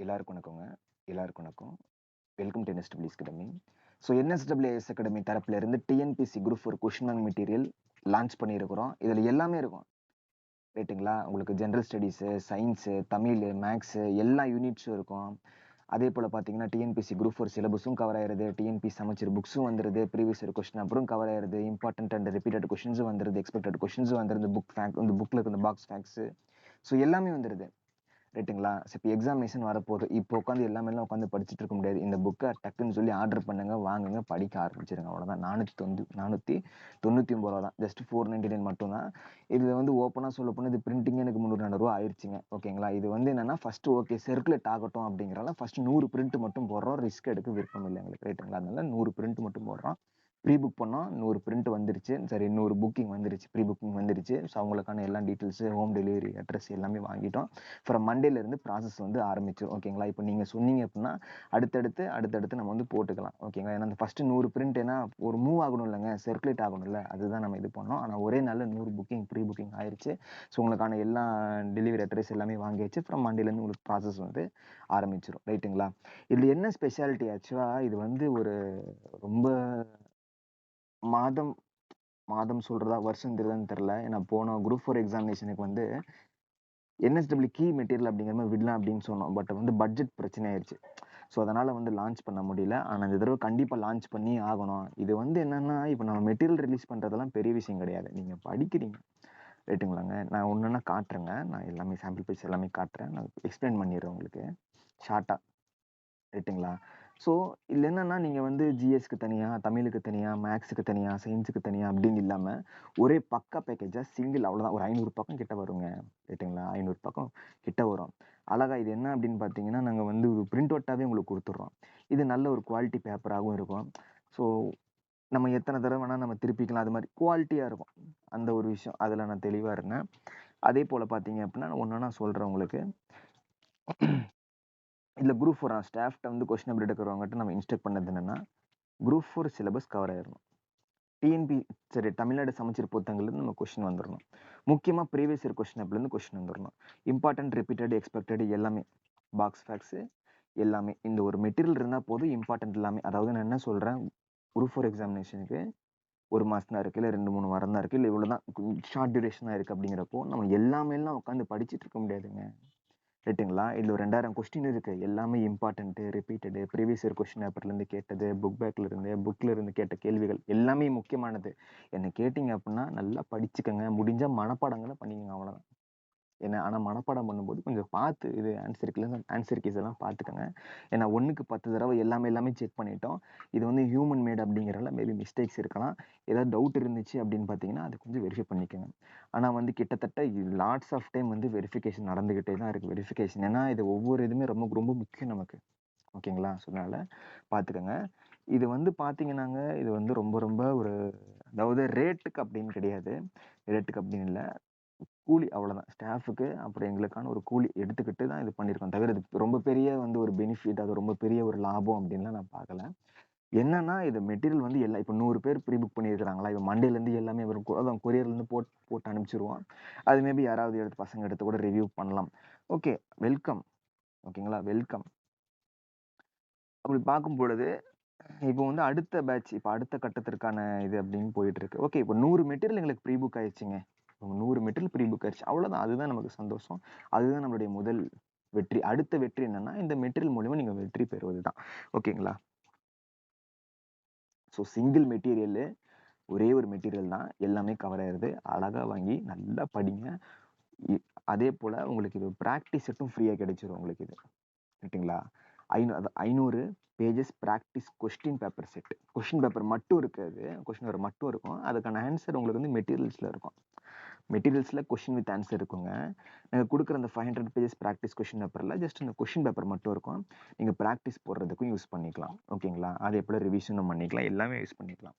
எல்லாருக்கும் வணக்கங்க. எல்லாருக்கும் வணக்கம். Welcome to NSWS academy so NSWS academy தரப்புலேருந்து டிஎன்பிசி குரூப் ஒரு கொஷின் பேங்க் மெட்டீரியல் லான்ச் பண்ணியிருக்கிறோம். இதில் எல்லாமே இருக்கும். ரைட்டுங்களா உங்களுக்கு general studies science Tamil maths எல்லா யூனிட்ஸும் இருக்கும். அதே போல் பார்த்தீங்கன்னா டிஎன்பிசி குரூப் ஃபோர் சிலபஸும் கவர் ஆயிருது. டிஎன்பி சமைச்சர் புக்ஸும் வந்துருது. ப்ரீவியஸ் இயர் கொஸ்டின் அப்புறம் கவர் ஆயிருது. இம்பார்ட்டன்ட் அண்ட் ரிப்பீட்டட் கொஷின்ஸும் வந்துருது. எக்ஸ்பெக்டட் கொஷின்ஸும் வந்துருது. புக் ஃபேக் இந்த புக்கில் இருக்க பாக்ஸ் ஃபேக்ஸு ஸோ எல்லாமே வந்துருது. ரைட்டுங்களா சரி இப்போ எக்ஸாமினேஷன் வரப்போகுது. இப்போ உட்காந்து எல்லாமே உட்காந்து படிச்சுட்டு இருக்க முடியாது. இந்த புக்கை டக்குன்னு சொல்லி ஆர்டர் பண்ணுங்க வாங்குங்க படிக்க ஆரம்பிச்சிருங்க. அவ்வளோதான் நானூற்றி தொண்ணூ நானூற்றி தொண்ணூற்றி ஒம்பது ரூபா தான் ஜஸ்ட் ஃபோர் நைன்டி நைன் மட்டும் தான் இதில் வந்து ஓப்பனாக சொல்ல போனால் இது பிரிண்டிங் எனக்கு முந்நூறு நானூறு ரூபா ஆயிடுச்சுங்க ஓகேங்களா இது வந்து என்னன்னா ஃபஸ்ட்டு ஓகே சர்க்குலேட் ஆகட்டும் அப்படிங்கிறனால ஃபஸ்ட்டு நூறு பிரிண்ட் மட்டும் போடுறோம். ரிஸ்க் எடுக்க விருப்பம் இல்லை எங்களுக்கு ரைட்டுங்களா அதனால நூறு பிரிண்ட் மட்டும் போடுறோம். ப்ரீ புக் பண்ணோம். நூறு பிரிண்ட் வந்துருச்சு. சரி நூறு புக்கிங் வந்துருச்சு. ப்ரீ புக்கிங் வந்துருச்சு. ஸோ அவங்களுக்கான எல்லா டீட்டெயில்ஸு ஹோம் டெலிவரி அட்ரஸ் எல்லாமே வாங்கிட்டோம். ஃப்ரம் மண்டேலேருந்து ப்ராசஸ் வந்து ஆரம்பிச்சிடும் ஓகேங்களா இப்போ நீங்கள் சொன்னீங்க அப்படின்னா அடுத்தடுத்து அடுத்தடுத்து நம்ம வந்து போட்டுக்கலாம். ஓகேங்களா ஏன்னா அந்த ஃபஸ்ட்டு நூறு பிரிண்ட் ஏன்னா ஒரு மூவ் ஆகணும் இல்லைங்க. சர்க்குலேட் ஆகணும்ல அதுதான் நம்ம இது பண்ணோம். ஆனால் ஒரே நாளில் நூறு புக்கிங் ப்ரீ புக்கிங் ஆயிடுச்சு ஸோ உங்களுக்கான எல்லா டெலிவரி அட்ரஸ் எல்லாமே வாங்கியாச்சு. ஃப்ரம் மண்டேலேருந்து உங்களுக்கு ப்ராசஸ் வந்து ஆரம்பிச்சிடும் ரைட்டுங்களா இதில் என்ன ஸ்பெஷாலிட்டி ஆக்சுவலாக இது வந்து ஒரு ரொம்ப மாதம் மாதம் சொல்றதா வருஷம் தெரியுதான்னு தெரில ஏன்னா போன குரூப் ஃபோர் எக்ஸாமினேஷனுக்கு வந்து என்எஸ்டபிள்யூ கீ மெட்டீரியல் அப்படிங்கிற மாதிரி விடலாம் அப்படின்னு சொன்னோம். பட் வந்து பட்ஜெட் பிரச்சனை ஆயிடுச்சு ஸோ அதனால் வந்து லான்ச் பண்ண முடியல. ஆனால் இந்த தடவை கண்டிப்பாக லான்ச் பண்ணி ஆகணும். இது வந்து என்னென்னா இப்போ நம்ம மெட்டீரியல் ரிலீஸ் பண்ணுறதெல்லாம் பெரிய விஷயம் கிடையாது. நீங்கள் படிக்கிறீங்க. ரைட்டுங்களாங்க நான் ஒன்றுன்னா காட்டுறேங்க. நான் எல்லாமே சாம்பிள் பேஜ் எல்லாமே காட்டுறேன். நான் எக்ஸ்பிளைன் பண்ணிடுறேன் உங்களுக்கு. ஷார்ட்டாக ரைட்டுங்களா ஸோ இதில் என்னன்னா நீங்கள் வந்து ஜிஎஸ்க்கு தனியாக தமிழுக்கு தனியாக மேக்ஸுக்கு தனியாக சயின்ஸுக்கு தனியாக அப்படின்னு இல்லாமல் ஒரே பக்கா பேக்கேஜாக சிங்கிள் அவ்வளோதான் ஒரு ஐநூறு பக்கம் கிட்ட வருங்க. ரைட்டுங்களா ஐநூறு பக்கம் கிட்ட வரும். அழகா இது என்ன அப்படின்னு பார்த்தீங்கன்னா நாங்கள் வந்து ஒரு பிரிண்ட் அவுட்டாகவே உங்களுக்கு கொடுத்துட்றோம். இது நல்ல ஒரு குவாலிட்டி பேப்பராகவும் இருக்கும். ஸோ நம்ம எத்தனை தடவை வேணால் நம்ம திருப்பிக்கலாம். அது மாதிரி குவாலிட்டியாக இருக்கும். அந்த ஒரு விஷயம். அதில் நான் தெளிவாக இருந்தேன். அதே போல் பார்த்தீங்க அப்படின்னா ஒன்று நான் சொல்கிறேன் உங்களுக்கு. இதில் குரூப் ஃபோர் ஸ்டாஃப்ட்ட வந்து கொஸ்டின் அப்படி எடுக்கிறவங்ககிட்ட நம்ம இன்ஸ்ட்ரக்ட் பண்ணது என்னென்னா குரூப் ஃபோர் சிலபஸ் கவர் ஆயிடணும் டிஎன்பி சரி தமிழ்நாடு சமைச்சர் புத்தகங்கள்லேருந்து நம்ம கொஸ்டின் வந்துடணும் முக்கியமாக ப்ரீவியஸ் இயர் கொஸ்டின் அப்லேருந்து கொஸ்டின் வந்துடணும் இம்பார்ட்டன்ட் ரிப்பீட்டட் எக்ஸ்பெக்டட் எல்லாமே. பாக்ஸ் ஃபேக்ஸு எல்லாமே. இந்த ஒரு மெட்டீரியல் இருந்தால் போதும் இம்பார்ட்டன்ட் எல்லாமே. அதாவது நான் என்ன சொல்கிறேன் குரூப் ஃபோர் எக்ஸாமினேஷனுக்கு ஒரு மாதம் தான் இருக்குது இல்லை ரெண்டு மூணு வாரம் தான் இருக்குது இல்லை இவ்வளோ தான் ஷார்ட் டியூரேஷனாக இருக்குது அப்படிங்கிறப்போ நம்ம எல்லாமே எல்லாம் உட்காந்து படிச்சுட்டு இருக்க முடியாதுங்க. ரைட்டுங்களா இதில் ஒரு ரெண்டாயிரம் கொஸ்டின் இருக்குது எல்லாமே important repeated previous year question பேப்பர்லேருந்து கேட்டது புக் பேக்கில் இருந்து புக்கில் இருந்து கேட்ட கேள்விகள் எல்லாமே முக்கியமானது. என்னை கேட்டிங்க அப்படின்னா நல்லா படிச்சுக்கோங்க. முடிஞ்சால் மனப்பாடங்களை பண்ணிக்கங்க. அவ்வளோதான் என்ன ஆனால் மனப்பாடம் பண்ணும்போது கொஞ்சம் பார்த்து இது ஆன்சர் கீழே ஆன்சர் கீஸ் எல்லாம் பார்த்துக்கோங்க. ஏன்னா ஒன்றுக்கு பத்து தடவை எல்லாமே எல்லாமே செக் பண்ணிட்டோம். இது வந்து ஹியூமன் மேட் அப்படிங்கிறனால மேபி மிஸ்டேக்ஸ் இருக்கலாம். ஏதாவது டவுட் இருந்துச்சு அப்படின்னு பார்த்தீங்கன்னா அது கொஞ்சம் வெரிஃபை பண்ணிக்கோங்க. ஆனால் வந்து கிட்டத்தட்ட லாட்ஸ் ஆஃப் டைம் வந்து வெரிஃபிகேஷன் நடந்துக்கிட்டே தான் இருக்குது வெரிஃபிகேஷன் ஏன்னா இது ஒவ்வொரு இதுவுமே ரொம்ப ரொம்ப முக்கியம் நமக்கு. ஓகேங்களா? ஸோ அதனால் பார்த்துக்கோங்க. இது வந்து பார்த்தீங்கன்னாங்க இது வந்து ரொம்ப ரொம்ப ஒரு அதாவது ரேட்டுக்கு அப்படின்னு கிடையாது. ரேட்டுக்கு அப்படின்னு இல்லை. கூலி அவ்வளோதான் ஸ்டாஃபுக்கு அப்புறம் எங்களுக்கான ஒரு கூலி எடுத்துக்கிட்டு தான் இது பண்ணியிருக்கோம். தவிர இது ரொம்ப பெரிய வந்து ஒரு பெனிஃபிட் அது ரொம்ப பெரிய ஒரு லாபம் அப்படின்லாம் நான் பார்க்கல. என்னன்னா இது மெட்டீரியல் வந்து எல்லாம் இப்போ நூறு பேர் ப்ரீ புக் பண்ணியிருக்கிறாங்களா? இப்போ மண்டேலேருந்து எல்லாமே வரும் அதான் கொரியர்லேருந்து போட்டு போட்டு அனுப்பிச்சிருவோம். அது மேபி யாராவது எடுத்து பசங்க எடுத்து கூட ரிவ்யூ பண்ணலாம். ஓகே வெல்கம் ஓகேங்களா வெல்கம் அப்படி பார்க்கும் பொழுது இப்போ வந்து அடுத்த பேட்ச் இப்போ அடுத்த கட்டத்திற்கான இது அப்படின்னு போயிட்டு இருக்கு. ஓகே இப்போ நூறு மெட்டீரியல் எங்களுக்கு ப்ரீ புக் ஆயிடுச்சுங்க. நூறு மெட்டில் ப்ரீ புக் அவ்வளோதான் அதுதான் நமக்கு சந்தோஷம். அதுதான் நம்மளுடைய முதல் வெற்றி. அடுத்த வெற்றி என்னன்னா இந்த மெட்டீரியல் மூலிமா நீங்கள் வெற்றி பெறுவது தான் ஓகேங்களா ஸோ சிங்கிள் மெட்டீரியலு ஒரே ஒரு மெட்டீரியல் தான். எல்லாமே கவர் ஆயிடுது அழகாக வாங்கி நல்லா படிங்க. அதே போல் உங்களுக்கு இது ப்ராக்டிஸ் செட்டும் ஃப்ரீயாக கிடைச்சிரும் உங்களுக்கு இது. ரைட்டுங்களா ஐநூறு அது ஐநூறு pages practice question paper set question paper மட்டும் இருக்காது. கொஸ்டின் பேப்பர் மட்டும் இருக்கும். அதுக்கான ஆன்சர் உங்களுக்கு வந்து மெட்டீரியல்ஸில் இருக்கும். மெட்டீரியல்ஸில் கொஷின் வித் ஆன்சர் இருக்குங்க. நாங்கள் கொடுக்குற அந்த five hundred pages practice question பேப்பரில் ஜஸ்ட் அந்த கொஷின் பேப்பர் மட்டும் இருக்கும். நீங்கள் ப்ராக்டிஸ் போடுறதுக்கும் யூஸ் பண்ணிக்கலாம். ஓகேங்களா? அது எப்படி ரிவிஷனும் பண்ணிக்கலாம். எல்லாமே யூஸ் பண்ணிக்கலாம்.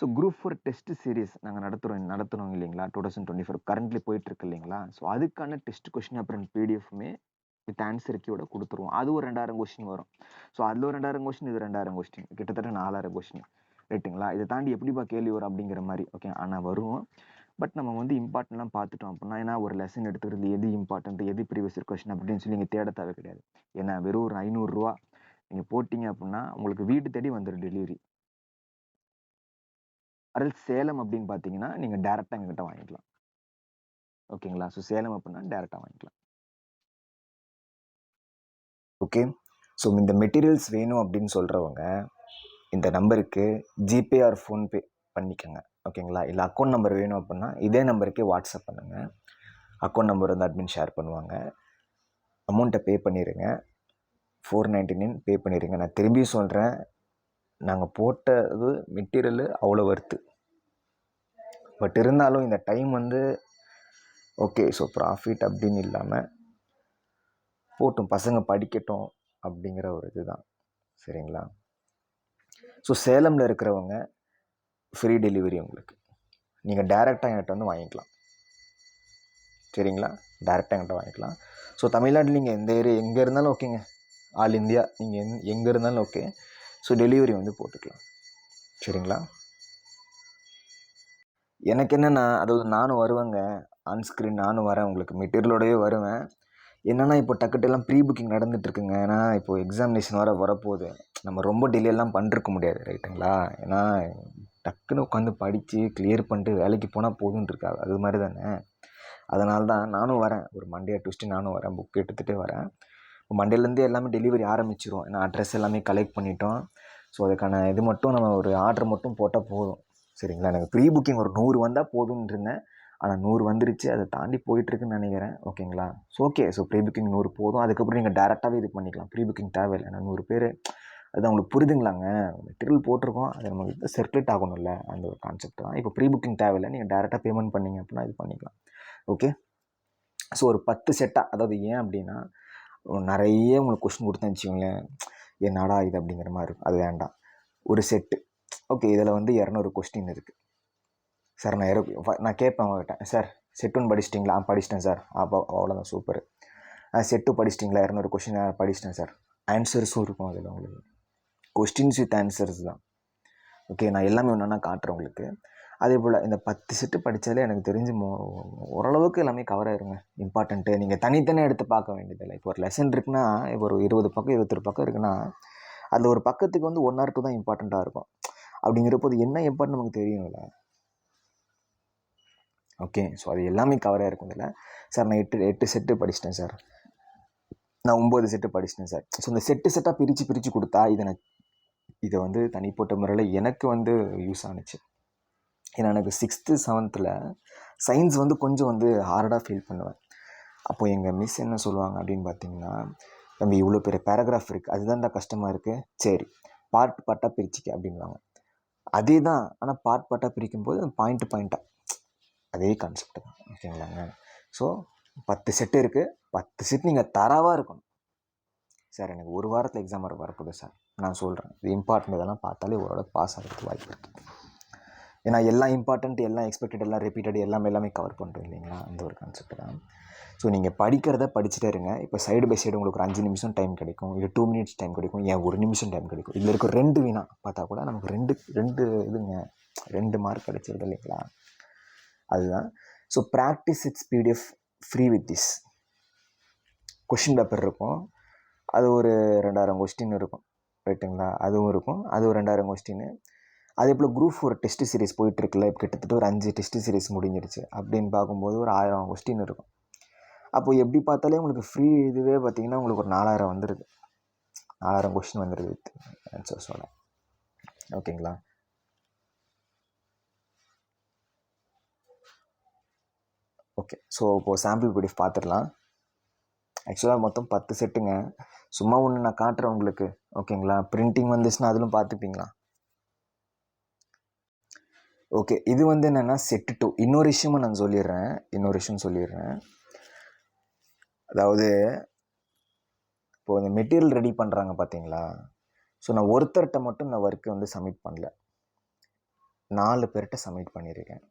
So group four test series நாங்கள் நடத்துகிறோம் நடத்துகிறோம் இல்லைங்களா? Two thousand twenty four currently போயிட்டுருக்கு இல்லைங்களா? ஸோ அதுக்கான டெஸ்ட் கொஷின் அப்புறம் பிடிஎஃப்மே வித் ஆன்சர் கீயோட கொடுத்துருவோம். அது ஒரு ரெண்டாயிரம் கொஸ்டின் வரும். ஸோ அதில் ஒரு ரெண்டாயிரம் கொஸ்டின் இது ரெண்டாயிரம் கொஸ்டின் கிட்டத்தட்ட நாலாயிரம் கொஸ்டின் ரைட்டுங்களா இதை தாண்டி எப்படிப்பா கேள்வி வரும் அப்படிங்கிற மாதிரி ஓகே ஆனால் வரும். பட் நம்ம வந்து இம்பார்ட்டன்ட்லாம் பார்த்துட்டோம் அப்படின்னா ஏன்னா ஒரு லெசன் எடுத்துக்கிறது எது இம்பார்ட்டன்ட் எது ப்ரீவியஸ் கொஸ்டின் அப்படின்னு சொல்லி நீங்கள் தேட தேவை கிடையாது. ஏன்னா வெறும் ஒரு ஐநூறுரூவா நீங்கள் போட்டிங்க அப்படின்னா உங்களுக்கு வீடு தேடி வந்துடும் டெலிவரி அரல் சேலம் அப்படின்னு பார்த்தீங்கன்னா நீங்கள் டேரெக்டாக எங்ககிட்ட வாங்கிக்கலாம். ஓகேங்களா ஸோ சேலம் அப்படின்னா டேரெக்டாக வாங்கிக்கலாம். ஓகே ஸோ இந்த மெட்டீரியல்ஸ் வேணும் அப்படின்னு சொல்கிறவங்க இந்த நம்பருக்கு ஜிபே ஆர் ஃபோன்பே பண்ணிக்கோங்க. ஓகேங்களா? இல்லை அக்கௌண்ட் நம்பர் வேணும் அப்படின்னா இதே நம்பருக்கே வாட்ஸ்அப் பண்ணுங்கள் அக்கௌண்ட் நம்பர் வந்து அட்மின் ஷேர் பண்ணுவாங்க. அமௌண்ட்டை பே பண்ணிடுங்க ஃபோர் நைன்டி நைன் பே பண்ணிடுங்க நான் திரும்பி சொல்கிறேன் நாங்கள் போட்டது மெட்டீரியலு அவ்வளோ ஒர்த்து பட் இருந்தாலும் இந்த டைம் வந்து ஓகே ஸோ ப்ராஃபிட் அப்படின்னு இல்லாமல் போட்டும். பசங்க படிக்கட்டும் அப்படிங்கிற ஒரு இதுதான். சரிங்களா? ஸோ சேலமில் இருக்கிறவங்க ஃப்ரீ டெலிவரி உங்களுக்கு. நீங்கள் டேரெக்டாக என்கிட்ட வந்து வாங்கிக்கலாம். சரிங்களா? டேரெக்டாக என்கிட்ட வாங்கிக்கலாம். ஸோ தமிழ்நாட்டில் நீங்கள் எந்த ஏரியா எங்கே இருந்தாலும் ஓகேங்க ஆல் இந்தியா நீங்கள் எங் எங்கே இருந்தாலும் ஓகே ஸோ டெலிவரி வந்து போட்டுக்கலாம். சரிங்களா? எனக்கு என்னென்னா அதாவது நானும் வருவேங்க. ஆன்ஸ்க்ரீன் நானும் வரேன் உங்களுக்கு. மெட்டீரியலோடவே வருவேன். என்னென்னா இப்போ டக்குட்டெல்லாம் ப்ரீ புக்கிங் நடந்துகிட்ருக்குங்க ஏன்னா இப்போது எக்ஸாமினேஷன் வர வரப்போகுது. நம்ம ரொம்ப டிலேலாம் பண்ணிருக்க முடியாது ரைட்டுங்களா ஏன்னா டக்குன்னு உட்காந்து படித்து கிளியர் பண்ணிட்டு வேலைக்கு போனால் போதும்னு இருக்காது. அது மாதிரி தானே? அதனால தான் நானும் வரேன். ஒரு மண்டே ட்யூஸ்டே நானும் வரேன். புக் எடுத்துகிட்டே வரேன். இப்போ மண்டேலேருந்தே எல்லாமே டெலிவரி ஆரம்பிச்சிரும். ஏன்னா அட்ரஸ் எல்லாமே கலெக்ட் பண்ணிட்டோம். ஸோ அதுக்கான இது மட்டும் நம்ம ஒரு ஆர்டர் மட்டும் போட்டால் போதும். சரிங்களா? எனக்கு ப்ரீ புக்கிங் ஒரு நூறு வந்தால் போதும்னு இருந்தேன். ஆனால் நூறு வந்துருச்சு. அதை தாண்டி போயிட்டுருக்குன்னு நினைக்கிறேன். ஓகேங்களா? So okay so pre booking நூறு போதும். அதுக்கப்புறம் நீங்கள் டேரெக்டாகவே இது பண்ணிக்கலாம். ப்ரீ புக்கிங் தேவையில்லை. ஏன்னா நூறு பேர் அது உங்களுக்கு புரிதுங்களாங்க. மெட்டீரியல் போட்டிருக்கோம். அது நமக்கு சர்க்குலேட் ஆகணும்ல. அந்த ஒரு கான்செப்ட் தான். இப்போ ப்ரீ புக்கிங் தேவையில்லை நீங்கள் டேரெக்டாக பேமெண்ட் பண்ணிங்க அப்படின்னா இது பண்ணிக்கலாம். ஓகே ஸோ ஒரு பத்து செட்டாக அதாவது ஏன் அப்படின்னா நிறைய உங்களுக்கு கொஸ்டின் கொடுத்தேன் வச்சுக்கோங்களேன். என்னடா இது அப்படிங்கிற மாதிரி இருக்கும். அது வேண்டாம். ஒரு செட்டு ஓகே இதில் வந்து இரநூறு கொஸ்டின் இருக்குது சார் நான் இரு நான் கேட்பேன் அவங்ககிட்ட சார் செட் ஒன் படிச்சிட்டிங்களா? ஆ படிச்சிட்டேன் சார் அப்போ அவ்வளோதான் சூப்பர் செட்டு படிச்சிட்டிங்களா? இரநூறு கொஸ்டின் படிச்சிட்டேன் சார் ஆன்சர்ஸும் இருக்கும் அதில் உங்களுக்கு. கொஸ்டின்ஸ் வித் ஆன்சர்ஸ் தான். ஓகே நான் எல்லாமே ஒன்றா காட்டுறேன் உங்களுக்கு. அதே போல் இந்த பத்து செட்டு படித்தாலே எனக்கு தெரிஞ்சு மோ ஓரளவுக்கு எல்லாமே கவர் ஆயிருங்க. இம்பார்ட்டண்ட்டு நீங்கள் தனித்தனியாக எடுத்து பார்க்க வேண்டியதில்லை இப்போ ஒரு லெசன் இருக்குன்னா இப்போ ஒரு இருபது பக்கம் இருபத்தொரு பக்கம் இருக்குன்னா அந்த ஒரு பக்கத்துக்கு வந்து ஒன் ஆர் டூ தான் இம்பார்ட்டண்ட்டாக இருக்கும். அப்படிங்கிறப்போது என்ன இம்பார்ட்டன் நமக்கு தெரியும்ல ஓகே ஸோ அது எல்லாமே கவராக இருக்கும் இதில். சார் நான் எட்டு எட்டு செட்டு படிச்சிட்டேன் சார் நான் ஒம்பது செட்டு படிச்சிட்டேன் சார் ஸோ இந்த செட்டு செட்டாக பிரித்து பிரித்து கொடுத்தா இதை நான் இதை வந்து தனிப்பட்ட முறையில் எனக்கு வந்து யூஸ் ஆணுச்சு ஏன்னா எனக்கு சிக்ஸ்த்து செவன்த்தில் சயின்ஸ் வந்து கொஞ்சம் வந்து ஹார்டாக ஃபீல் பண்ணுவேன். அப்போது எங்கள் மிஸ் என்ன சொல்லுவாங்க அப்படின்னு பார்த்தீங்கன்னா நம்ம இவ்வளோ பெரிய பேராகிராஃப் இருக்குது அதுதான் தான் கஷ்டமாக இருக்குது சரி பார்ட் பார்ட்டாக பிரிச்சுக்க அப்படின்வாங்க அதே தான் ஆனால் பார்ட் பார்ட்டாக பிரிக்கும்போது பாயிண்ட் பாயிண்ட்டாக அதே கான்செப்ட் தான். ஓகேங்களாங்க ஸோ பத்து செட்டு இருக்குது பத்து செட் நீங்கள் தரவாக இருக்கணும். சார் எனக்கு ஒரு வாரத்தில் எக்ஸாம் வர வரப்போகுது சார். நான் சொல்கிறேன் இது இம்பார்ட்டன்ட் இதெல்லாம் பார்த்தாலே ஓரளவுக்கு பாஸ் ஆகிறதுக்கு வாய்ப்பு இருக்குது ஏன்னா எல்லாம் இம்பார்ட்டண்ட் எல்லாம் எக்ஸ்பெக்டட் எல்லாம் ரிப்பீட்டட் எல்லாமே எல்லாமே கவர் பண்ணுறோம் இல்லைங்களா? அந்த ஒரு கான்செப்ட் தான். ஸோ நீங்கள் படிக்கிறத படிச்சுட்டே இருங்க. இப்போ சைடு பை சைடு உங்களுக்கு ஒரு அஞ்சு நிமிஷம் டைம் கிடைக்கும். இல்லை டூ மினிட்ஸ் டைம் கிடைக்கும். ஏன் ஒரு நிமிஷம் டைம் கிடைக்கும்? இதில் இருக்க ரெண்டு வினா பார்த்தா கூட நமக்கு ரெண்டு ரெண்டு இதுங்க ரெண்டு மார்க் கிடைச்சிருது இல்லைங்களா? அதுதான். So practice it's PDF free with this question paper இருக்கும். அது ஒரு ரெண்டாயிரம் கொஸ்டின் இருக்கும். ரைட்டுங்களா? அதுவும் இருக்கும். அது ஒரு ரெண்டாயிரம் கொஸ்டின் அதே போல் குரூப் ஒரு டெஸ்ட் சீரிஸ் போயிட்டுருக்குல்ல இப்போ கிட்டத்தட்ட ஒரு அஞ்சு டெஸ்ட் சீரிஸ் முடிஞ்சிருச்சு. அப்படின்னு பார்க்கும்போது ஒரு ஆயிரம் கொஸ்டின் இருக்கும். அப்போ எப்படி பார்த்தாலே உங்களுக்கு ஃப்ரீ இதுவே பார்த்தீங்கன்னா உங்களுக்கு ஒரு நாலாயிரம் வந்துடுது நாலாயிரம் கொஸ்டின் வந்துடுது வித் ஆன்சர்ஸோட ஓகேங்களா? ஓகே. ஸோ இப்போது சாம்பிள் பிடிஎஃப் பார்த்துடலாம். ஆக்சுவலாக மொத்தம் பத்து செட்டுங்க சும்மா ஒன்று நான் காட்டுறேன் உங்களுக்கு. ஓகேங்களா பிரிண்டிங் வந்துச்சுன்னா அதிலும் பார்த்துப்பீங்களா? ஓகே இது வந்து என்னென்னா செட்டு டூ இன்னொரு விஷயமும் நான் சொல்லிடுறேன். இன்னொரு விஷயம் சொல்லிடுறேன். அதாவது இப்போது இந்த மெட்டீரியல் ரெடி பண்ணுறாங்க பார்த்தீங்களா ஸோ நான் ஒருத்தர்கிட்ட மட்டும் இந்த ஒர்க்கை வந்து சப்மிட் பண்ணல. நாலு பேர்கிட்ட சப்மிட் பண்ணியிருக்கேன்.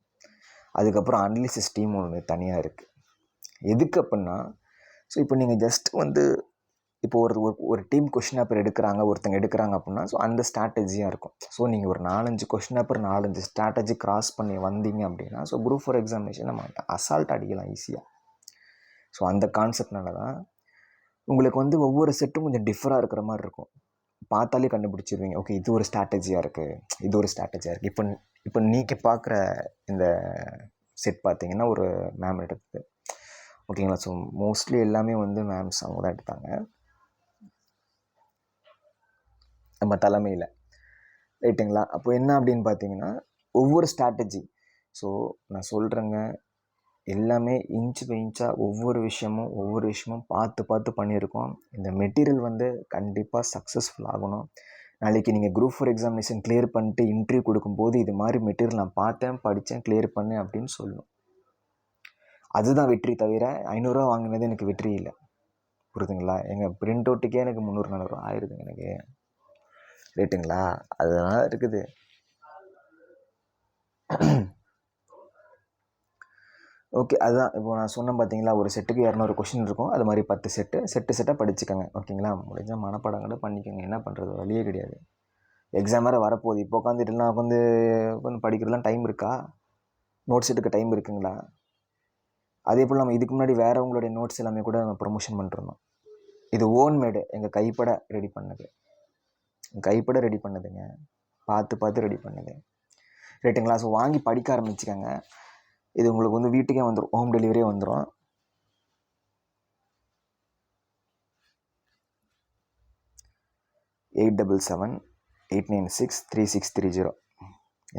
அதுக்கப்புறம் அனலிசிஸ் டீம் ஒன்று தனியாக இருக்குது எதுக்கு அப்படின்னா ஸோ இப்போ நீங்கள் ஜஸ்ட் வந்து இப்போ ஒரு ஒரு டீம் கொஷின் பேப்பர் எடுக்கிறாங்க ஒருத்தங்க எடுக்கிறாங்க அப்படின்னா ஸோ அந்த ஸ்ட்ராட்டஜியாக இருக்கும். ஸோ நீங்கள் ஒரு நாலஞ்சு கொஷின் பேப்பர் நாலஞ்சு ஸ்ட்ராட்டஜி கிராஸ் பண்ணி வந்தீங்க அப்படின்னா ஸோ குரூப் ஃபார் எக்ஸாமினேஷன் நம்ம அசால்ட் அடிக்கலாம் ஈஸியாக ஸோ அந்த கான்செப்ட்னால தான் உங்களுக்கு வந்து ஒவ்வொரு செட்டும் கொஞ்சம் டிஃபராக இருக்கிற மாதிரி இருக்கும். பார்த்தாலே கண்டுபிடிச்சிருவீங்க. ஓகே இது ஒரு ஸ்ட்ராட்டஜியாக இருக்குது இது ஒரு ஸ்ட்ராட்டஜியாக இருக்குது இப்போ இப்போ நீங்கள் பார்க்குற இந்த செட் பார்த்தீங்கன்னா ஒரு மேம் எடுத்தது ஓகேங்களா? ஸோ மோஸ்ட்லி எல்லாமே வந்து மேம்ஸ் அவங்க தான் எடுத்தாங்க. நம்ம தலைமையில். ரைட்டுங்களா அப்போ என்ன அப்படின்னு பார்த்தீங்கன்னா ஒவ்வொரு ஸ்ட்ராட்டஜி ஸோ நான் சொல்கிறேங்க எல்லாமே இன்ச் பை இன்ச்சாக ஒவ்வொரு விஷயமும் ஒவ்வொரு விஷயமும் பார்த்து பார்த்து பண்ணியிருக்கோம். இந்த மெட்டீரியல் வந்து கண்டிப்பாக சக்ஸஸ்ஃபுல் ஆகணும். நாளைக்கு நீங்கள் குரூப் ஃபோர் எக்ஸாமினேஷன் கிளியர் பண்ணிட்டு இன்டர்வியூ கொடுக்கும்போது இது மாதிரி மெட்டீரியல் நான் பார்த்தேன் படித்தேன் கிளியர் பண்ணேன் அப்படின்னு சொல்லணும் அதுதான் வெற்றி தவிர ஐநூறுரூவா வாங்கினது எனக்கு வெற்றி இல்லை. புரியுதுங்களா? எங்கள் பிரிண்ட் அவுட்டுக்கே எனக்கு முந்நூறு நானூறுரூவா ஆயிடுதுங்க எனக்கு. ரேட்டுங்களா அதெல்லாம் இருக்குது. ஓகே அதுதான். இப்போ நான் சொன்னேன் பார்த்தீங்களா ஒரு செட்டுக்கு இரநூறு கொஷின் இருக்கும். அது மாதிரி பத்து செட்டு செட்டு செட்டாக படிச்சுக்கோங்க. ஓகேங்களா முடிஞ்சால் மனப்பாடம் கூட பண்ணிக்கோங்க. என்ன பண்ணுறது வழியே கிடையாது. எக்ஸாம் வேறு வரப்போகுது. இப்போ உட்காந்துட்டுலாம் உட்காந்து உட்காந்து படிக்கிறதுலாம் டைம் இருக்கா? நோட்ஸ் எடுக்க டைம் இருக்குங்களா? அதே போல் நம்ம இதுக்கு முன்னாடி வேறவங்களுடைய நோட்ஸ் எல்லாமே கூட நம்ம ப்ரொமோஷன் பண்ணிருந்தோம். இது ஓன் மேடு எங்கள் கைப்பட ரெடி பண்ணது. கைப்பட ரெடி பண்ணதுங்க. பார்த்து பார்த்து ரெடி பண்ணது. ரைட்டுங்களா ஸோ வாங்கி படிக்க ஆரம்பிச்சுக்கோங்க. இது உங்களுக்கு வந்து வீட்டுக்கே வந்துடும் ஹோம் டெலிவரியே வந்துடும் eight double seven eight nine six three six three zero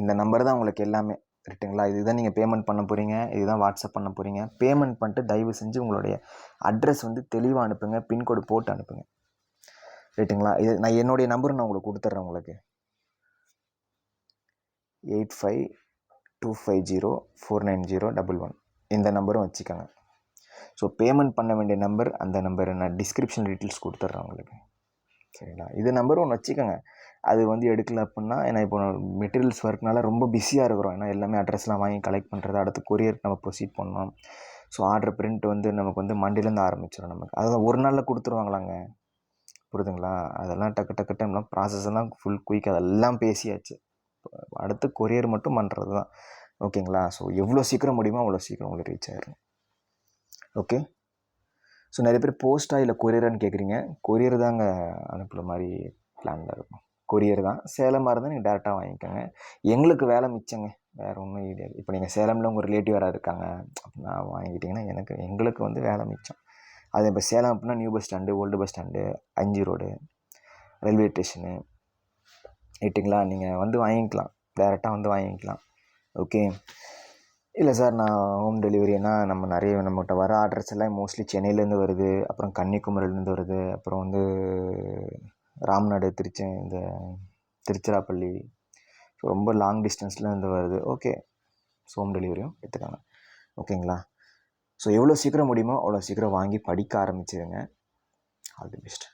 இந்த நம்பர் தான் உங்களுக்கு எல்லாமே ரைட்டுங்களா இதுதான் நீங்கள் பேமெண்ட் பண்ண போகிறீங்க இதுதான் வாட்ஸ்அப் பண்ண போகிறீங்க பேமெண்ட் பண்ணிட்டு தயவு செஞ்சு உங்களுடைய அட்ரஸ் வந்து தெளிவாக அனுப்புங்க. பின்கோடு போட்டு அனுப்புங்க. ரைட்டுங்களா இது நான் என்னுடைய நம்பர் நான் உங்களுக்கு கொடுத்துட்றேன் உங்களுக்கு. Eight five two five zero four nine zero double one இந்த நம்பரும் வச்சுக்கோங்க. ஸோ பேமெண்ட் பண்ண வேண்டிய நம்பர் அந்த நம்பர் நான் டிஸ்கிரிப்ஷன் டீட்டெயில்ஸ் கொடுத்துட்றேன் உங்களுக்கு. சரிங்களா? இது நம்பரும் ஒன்று வச்சுக்கோங்க. அது வந்து எடுக்கல அப்படின்னா ஏன்னா இப்போ மெட்டீரியல்ஸ் ஒர்க்னால ரொம்ப பிஸியாக இருக்கிறோம். ஏன்னா எல்லாமே அட்ரெஸ்லாம் வாங்கி கலெக்ட் பண்ணுறது அடுத்து கொரியர் நம்ம ப்ரொசீட் பண்ணோம் ஸோ ஆர்டர் பிரிண்ட் வந்து நமக்கு வந்து மண்டிலேருந்து ஆரம்பிச்சிடும் நமக்கு. அதான் ஒரு நாளில் கொடுத்துருவாங்களாங்க? புரியுதுங்களா அதெல்லாம் டக்கு டக்கு டைம்லாம் ப்ராசஸ் எல்லாம் ஃபுல் குயிக் அதெல்லாம் பேசியாச்சு. அடுத்து கொரியர் மட்டும் பண்ணுறது தான். ஓகேங்களா? ஸோ எவ்வளோ சீக்கிரம் முடியுமோ அவ்வளோ சீக்கிரம் உங்களுக்கு ரீச் ஆயிடும் ஓகே ஸோ நிறைய பேர் போஸ்ட்டாக இல்லை கொரியரான்னு கேட்குறீங்க கொரியர் தாங்க அனுப்புகிற மாதிரி பிளானில் இருக்கும். கொரியர் தான். சேலமாக இருந்தால் நீங்கள் டேரெக்டாக வாங்கிக்கோங்க. எங்களுக்கு வேலை மிச்சங்க. வேறு ஒன்றும் கிடையாது இப்போ நீங்கள் சேலமில் உங்கள் ரிலேட்டிவ் யாராவது இருக்காங்க அப்படின்னா வாங்கிக்கிட்டிங்கன்னா எனக்கு எங்களுக்கு வந்து வேலை மிச்சம். அது இப்போ சேலம் அப்படின்னா new bus stand old bus stand அஞ்சு ரோடு ரயில்வே ஸ்டேஷனு ரைட்டுங்களா நீங்கள் வந்து வாங்கிக்கலாம். டேரெக்டாக வந்து வாங்கிக்கலாம். ஓகே இல்லை சார் நான் ஹோம் டெலிவரினா நம்ம நிறைய நம்மகிட்ட வர ஆர்டர்ஸ் எல்லாம் மோஸ்ட்லி சென்னையிலேருந்து வருது. அப்புறம் கன்னியாகுமரியிலேருந்து வருது. அப்புறம் வந்து ராம்நாடு திருச்சி இந்த திருச்சிராப்பள்ளி. ஸோ ரொம்ப லாங் டிஸ்டன்ஸ்லேருந்து வருது. ஓகே ஸோ ஹோம் டெலிவரியும் எடுத்துக்காங்க. ஓகேங்களா ஸோ எவ்வளோ சீக்கிரம் முடியுமோ அவ்வளோ சீக்கிரம் வாங்கி படிக்க ஆரம்பிச்சிடுங்க ஆல் தி பெஸ்ட்